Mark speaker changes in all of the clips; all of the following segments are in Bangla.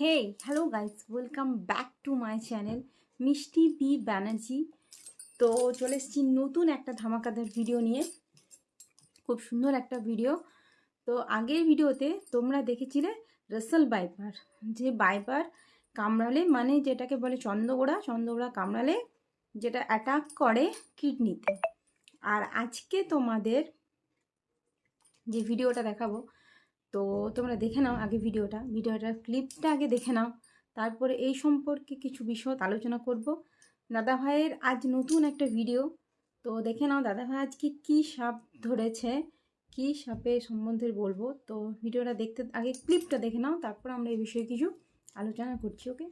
Speaker 1: Hey hello guys welcome back to my channel Mishti B Banerjee তো চলে এসেছি নতুন একটা ধামাকাদার ভিডিও নিয়ে। খুব সুন্দর একটা ভিডিও তো আগের ভিডিওতে তোমরা দেখেছিলে রাসেল বাইপার যে বাইপার কামড়ালে মানে যেটাকে বলে চন্দ্রগোড়া চন্দ্রগোড়া কামড়ালে যেটা অ্যাটাক করে কিডনিতে আর আজকে তোমাদের যে ভিডিওটা দেখাবো তো তোমরা দেখে নাও আগে ভিডিওটা। ভিডিওটার ক্লিপটা আগে দেখে নাও। তারপরে এই সম্পর্কে কিছু বিষয় আলোচনা করব। দাদা ভাইয়ের আজ নতুন একটা ভিডিও তো দেখে নাও দাদা ভাই আজকে কী সাপ ধরেছে, কী সাপের সম্বন্ধে বলব। তো ভিডিওটা দেখতে, আগে ক্লিপটা দেখে নাও, তারপর আমরা এই বিষয়ে কিছু আলোচনা করছি ওকে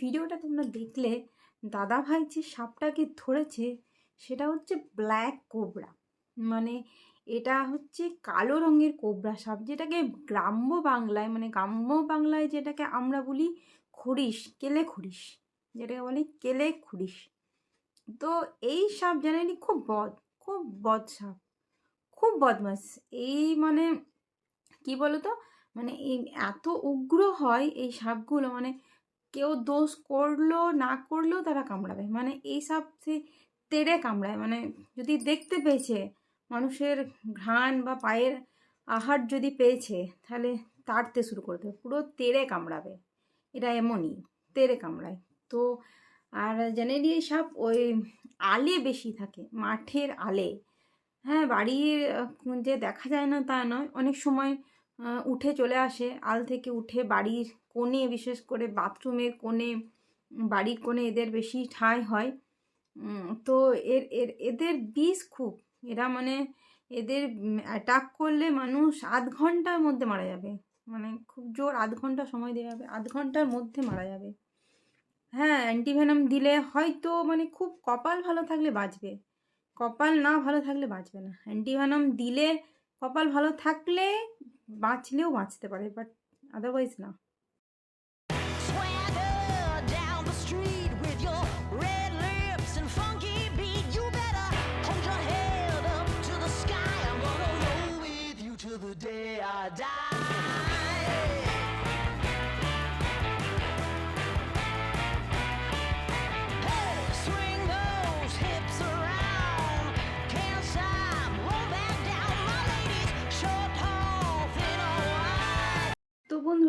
Speaker 1: ভিডিওটা তোমরা দেখলে দাদা ভাই যে সাপটাকে ধরেছে সেটা হচ্ছে ব্ল্যাক কোবরা। মানে এটা হচ্ছে কালো রঙের কোবরা সাপ যেটাকে গ্রাম্য বাংলায় মানে গ্রাম্য বাংলায় যেটাকে আমরা বলি খড়িস কেলে খড়িস যেটাকে বলি কেলে খড়িস তো এই সাপ জানেনি খুব বদ খুব বদ সাপ, খুব বদমাস। এই মানে কি বলো তো মানে এই এত উগ্র হয় এই সাপগুলো মানে কেউ দোষ করল, না করলেও তারা কামড়াবে। মানে এই সাপ সে তেড়ে কামড়ায়। মানে যদি দেখতে পেয়েছে, মানুষের ঘ্রাণ বা পায়ের আহার যদি পেয়েছে, তাহলে তাড়তে শুরু করে দেবে। পুরো তেড়ে কামড়াবে। এটা এমনই, তেড়ে কামড়ায়। তো আর জেনারেলি সাপ ওই আলে বেশি থাকে, মাঠের আলে। হ্যাঁ বাড়ির যে দেখা যায় না তা নয়। অনেক সময় উঠে চলে আসে। আল থেকে উঠে বাড়ির কোণে, বিশেষ করে বাথরুমের কোণে, বাড়ির কোণে এদের বেশি ঠাঁই হয়। তো এর এর, এদের বিষ খুব। এরা মানে এদের অ্যাটাক করলে মানুষ আধ ঘণ্টার মধ্যে মারা যাবে। মানে খুব জোর আধ ঘণ্টা সময় দেওয়া যাবে আধ ঘণ্টার মধ্যে মারা যাবে। হ্যাঁ অ্যান্টিভেনাম দিলে হয়তো মানে খুব কপাল ভালো থাকলে বাঁচবে। কপাল না ভালো থাকলে বাঁচবে না। অ্যান্টিভেনাম দিলে কপাল ভালো থাকলে বাঁচলেও বাঁচতে পারে বাট আদারওয়াইজ না।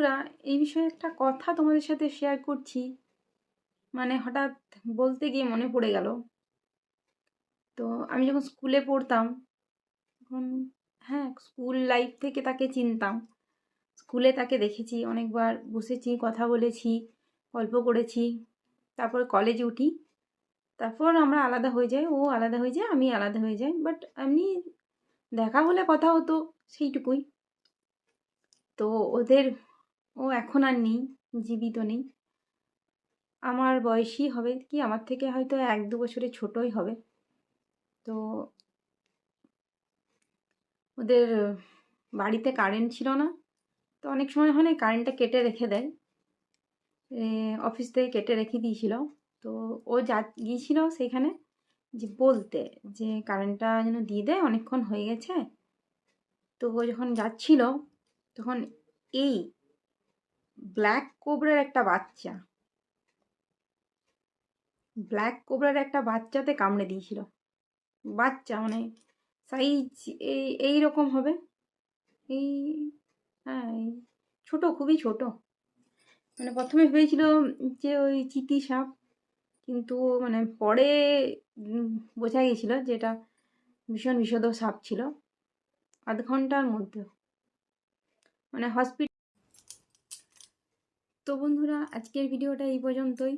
Speaker 1: বন্ধুরা, এই বিষয়ে একটা কথা তোমাদের সাথে শেয়ার করছি। মানে হঠাৎ বলতে গিয়ে মনে পড়ে গেল। তো আমি যখন স্কুলে পড়তাম, তখন হ্যাঁ স্কুল লাইফ থেকে তাকে চিনতাম। স্কুলে তাকে দেখেছি, অনেকবার বসেছি, কথা বলেছি, গল্প করেছি, তারপর কলেজে উঠি। তারপর আমরা আলাদা হয়ে যাই, ও আলাদা হয়ে যায়, আমি আলাদা হয়ে যাই বাট এমনি দেখা হলে কথা হতো, সেইটুকুই। তো ওদের ও এখন আর নেই, জীবিত নেই। আমার বয়সী হবে কি, আমার থেকে হয়তো এক দু বছরে ছোটই হবে। তো ওদের বাড়িতে কারেন্ট ছিল না, তো অনেক সময় হয় না কারেন্টটা কেটে রেখে দেয়। অফিস থেকে কেটে রেখে দিয়েছিল। তো ও যা গিয়েছিল সেইখানে যে বলতে যে কারেন্টটা যেন দিয়ে দেয়, অনেকক্ষণ হয়ে গেছে। তো ও যখন যাচ্ছিল, তখন এই ব্ল্যাক কোবরার একটা বাচ্চা। ব্ল্যাক কোবরার একটা বাচ্চাতে কামড়ে দিয়েছিল। বাচ্চা মানে সাইজ এই এই রকম হবে। এই হ্যাঁ ছোটো, খুবই ছোট। মানে প্রথমে ভেবেছিল যে ওই চিতি সাপ, কিন্তু মানে পরে বোঝা গেছিল যে এটা ভীষণ বিষধ সাপ ছিল। আধ ঘণ্টার মধ্যে। মানে হসপিটাল তো বন্ধুরা, আজকের ভিডিওটা এই পর্যন্তই।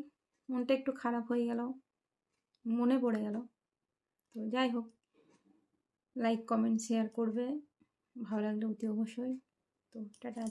Speaker 1: মনটা একটু খারাপ হয়ে গেল, মনে পড়ে গেল। তো যাই হোক লাইক কমেন্ট শেয়ার করবে। ভালো লাগলে অতি অবশ্যই। তো টাটা।